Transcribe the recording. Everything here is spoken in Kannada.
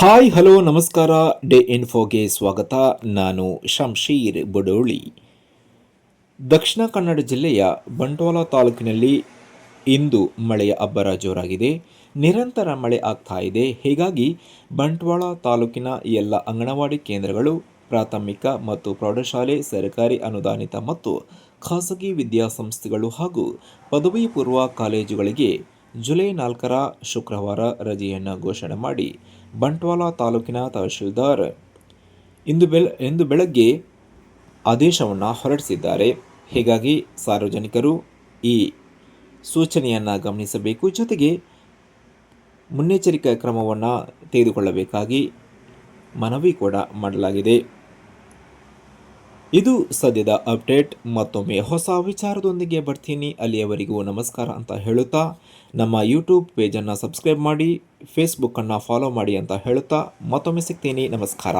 ಹಾಯ್, ಹಲೋ, ನಮಸ್ಕಾರ. ಡೇ ಇನ್ಫೋಗೆ ಸ್ವಾಗತ. ನಾನು ಶಂಶೀರ್ ಬಡೋಳಿ. ದಕ್ಷಿಣ ಕನ್ನಡ ಜಿಲ್ಲೆಯ ಬಂಟ್ವಾಳ ತಾಲೂಕಿನಲ್ಲಿ ಇಂದು ಮಳೆಯ ಅಬ್ಬರ ಜೋರಾಗಿದೆ. ನಿರಂತರ ಮಳೆ ಆಗ್ತಾ ಇದೆ. ಹೀಗಾಗಿ ಬಂಟ್ವಾಳ ತಾಲೂಕಿನ ಎಲ್ಲ ಅಂಗನವಾಡಿ ಕೇಂದ್ರಗಳು, ಪ್ರಾಥಮಿಕ ಮತ್ತು ಪ್ರೌಢಶಾಲೆ, ಸರ್ಕಾರಿ ಅನುದಾನಿತ ಮತ್ತು ಖಾಸಗಿ ವಿದ್ಯಾಸಂಸ್ಥೆಗಳು ಹಾಗೂ ಪದವಿ ಪೂರ್ವ ಕಾಲೇಜುಗಳಿಗೆ ಜುಲೈ ನಾಲ್ಕರ ಶುಕ್ರವಾರ ರಜೆಯನ್ನು ಘೋಷಣೆ ಮಾಡಿ ಬಂಟ್ವಾಳ ತಾಲೂಕಿನ ತಹಶೀಲ್ದಾರ್ ಇಂದು ಬೆಳ, ಇಂದು ಬೆಳಗ್ಗೆ ಆದೇಶವನ್ನು ಹೊರಡಿಸಿದ್ದಾರೆ. ಹೀಗಾಗಿ ಸಾರ್ವಜನಿಕರು ಈ ಸೂಚನೆಯನ್ನು ಗಮನಿಸಬೇಕು. ಜೊತೆಗೆ ಮುನ್ನೆಚ್ಚರಿಕೆ ಕ್ರಮವನ್ನು ತೆಗೆದುಕೊಳ್ಳಬೇಕಾಗಿ ಮನವಿ ಕೂಡ ಮಾಡಲಾಗಿದೆ. ಇದು ಸದ್ಯದ ಅಪ್ಡೇಟ್. ಮತ್ತೊಮ್ಮೆ ಹೊಸ ವಿಚಾರದೊಂದಿಗೆ ಬರ್ತೀನಿ. ಅಲ್ಲಿಯವರೆಗೂ ನಮಸ್ಕಾರ ಅಂತ ಹೇಳುತ್ತಾ ನಮ್ಮ ಯೂಟ್ಯೂಬ್ ಪೇಜನ್ನು ಸಬ್ಸ್ಕ್ರೈಬ್ ಮಾಡಿ ಫೇಸ್ಬುಕ್ಕನ್ನು ಫಾಲೋ ಮಾಡಿ ಅಂತ ಹೇಳುತ್ತಾ ಮತ್ತೊಮ್ಮೆ ಸಿಗ್ತೀನಿ. ನಮಸ್ಕಾರ.